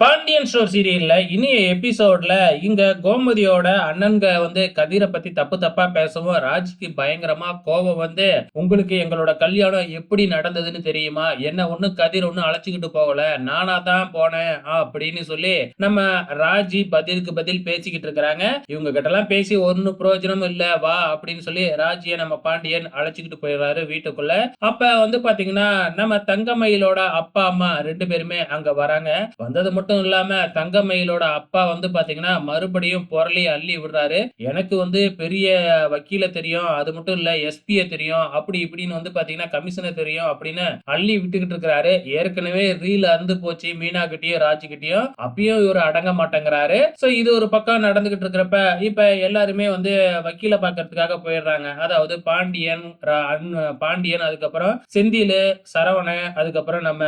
Pandian store சீரியல்ல இனிய எபிசோட்ல இங்க கோமதியோட அண்ணன்க வந்து கதிரை பத்தி தப்பு தப்பா பேசவும் ராஜ்க்கு பயங்கரமா கோபம் வந்து உங்களுக்கு எங்களோட கல்யாணம் எப்படி நடந்ததுன்னு தெரியுமா? என்ன ஒண்ணு கதிர் ஒண்ணு அழைச்சிக்கிட்டு போகல. நானா தான் போனேன் அப்படின்னு சொல்லி நம்ம ராஜி பதிலுக்கு பதில் பேசிக்கிட்டு இருக்கிறாங்க. இவங்க கிட்ட எல்லாம் பேசி ஒன்னு பிரயோஜனம் இல்ல வா அப்படின்னு சொல்லி ராஜிய நம்ம பாண்டியன் அழைச்சிக்கிட்டு போயிடுறாரு வீட்டுக்குள்ள. அப்ப வந்து பாத்தீங்கன்னா நம்ம தங்கமயிலோட அப்பா அம்மா ரெண்டு பேருமே அங்க வராங்க. வந்தது மட்டும் மட்டும் இல்லாம தங்கமயிலோட அப்பா வந்து பாத்தீங்கன்னா மறுபடியும் புரளி அள்ளி விடுறாரு. எனக்கு வந்து பெரிய வக்கீல தெரியும் அது மட்டும் இல்ல எஸ்பிய தெரியும் அப்படி இப்படின்னு வந்து பாத்தீங்கன்னா கமிஷனர் தெரியும் அப்படின்னு அள்ளி விட்டுக்கிட்டு இருக்கிறாரு. ஏற்கனவே ரீல் அறுந்து போச்சு மீனா கிட்டயும் ராஜு கிட்டயும் அப்பயும் இவர் அடங்க மாட்டேங்கிறாரு. சோ இது ஒரு பக்கம் நடந்துகிட்டு இருக்கிறப்ப இப்ப எல்லாருமே வந்து வக்கீல பாக்குறதுக்காக போயிடுறாங்க. அதாவது பாண்டியன் ரா- பாண்டியன் அதுக்கப்புறம் செந்திலு சரவணன் அதுக்கப்புறம் நம்ம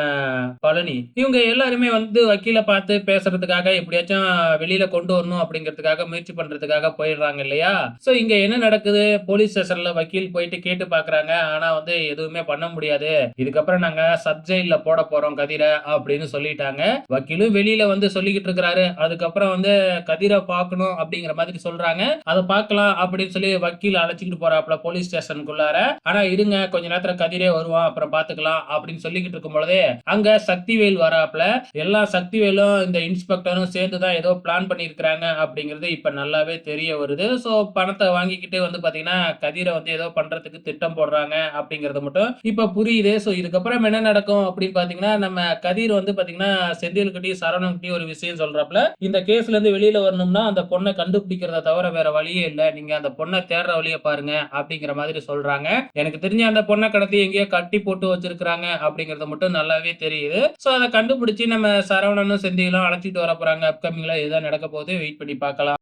பழனி. இவங்க எல்லாருமே வந்து வக்கீல பார்த்து பேசுறதுக்காக எப்படியாச்சும் வெளியில கொண்டு வரணும் அப்படிங்கிறதுக்காக முயற்சி பண்றதுக்காக போயிடுறாங்க இல்லையா? சோ இங்க என்ன நடக்குது? போலீஸ் ஸ்டேஷன்ல வக்கீல் போயிட்டு கேட்டு பாக்குறாங்க. ஆனா வந்து எதுவுமே பண்ண முடியாது. இதுக்கப்புறம் நாங்க சப் ஜெயில போட போறோம் கதிரை அப்படின்னு சொல்லிட்டாங்க. வக்கீலும் வெளியில வந்து சொல்லிக்கிட்டு இருக்கிறாரு. அதுக்கப்புறம் வந்து கதிரை பார்க்கணும் அப்படிங்கிற மாதிரி சொல்றாங்க. அதை பார்க்கலாம் அப்படின்னு சொல்லி வக்கீல் அழைச்சிக்கிட்டு போறாப்ல போலீஸ் ஸ்டேஷனுக்குள்ளார. ஆனா இருங்க கொஞ்ச நேரத்துல கதிரே வருவான் அப்புறம் பாத்துக்கலாம் அப்படின்னு சொல்லிக்கிட்டு இருக்கும் பொழுதே அங்க சக்திவேல் வராப்ல எல்லா சக்திவேலும் இந்த இன்ஸ்பெக்டரும் சேர்ந்து தான் ஏதோ பிளான் பண்ணியிருக்கிறாங்க அப்படிங்கிறது இப்போ நல்லாவே தெரிய வருது. ஸோ பணத்தை வாங்கிக்கிட்டு வந்து பாத்தீங்கன்னா கதிரை வந்து ஏதோ பண்றதுக்கு திட்டம் போடுறாங்க அப்படிங்கறது மட்டும் இப்போ புரியுது. ஸோ இதுக்கப்புறம் என்ன நடக்கும் அப்படின்னு பாத்தீங்கன்னா நம்ம கதிர் வந்து பாத்தீங்கன்னா செந்தில்கிட்டையும் சரவணன்கிட்டையும் ஒரு விஷயம் சொல்கிறப்பல இந்த கேஸ்ல இருந்து வெளியில வரணும்னா அந்த பொண்ணை கண்டுபிடிக்கிறத தவிர வேற வழியே இல்லை. நீங்க அந்த பொண்ணை தேடுற வழியை பாருங்க அப்படிங்கிற மாதிரி சொல்றாங்க. எனக்கு தெரிஞ்ச அந்த பொண்ணை கடத்தி எங்கேயோ கட்டி போட்டு வச்சிருக்கிறாங்க அப்படிங்கறது மட்டும் நல்லாவே தெரியுது. ஸோ அதை கண்டுபிடிச்சி நம்ம சரவணனும் செந்திலும் அழைச்சிட்டு வர போறாங்க அப்கமிங்ல இதுதான் நடக்க போகுது? வெயிட் பண்ணி பார்க்கலாம்.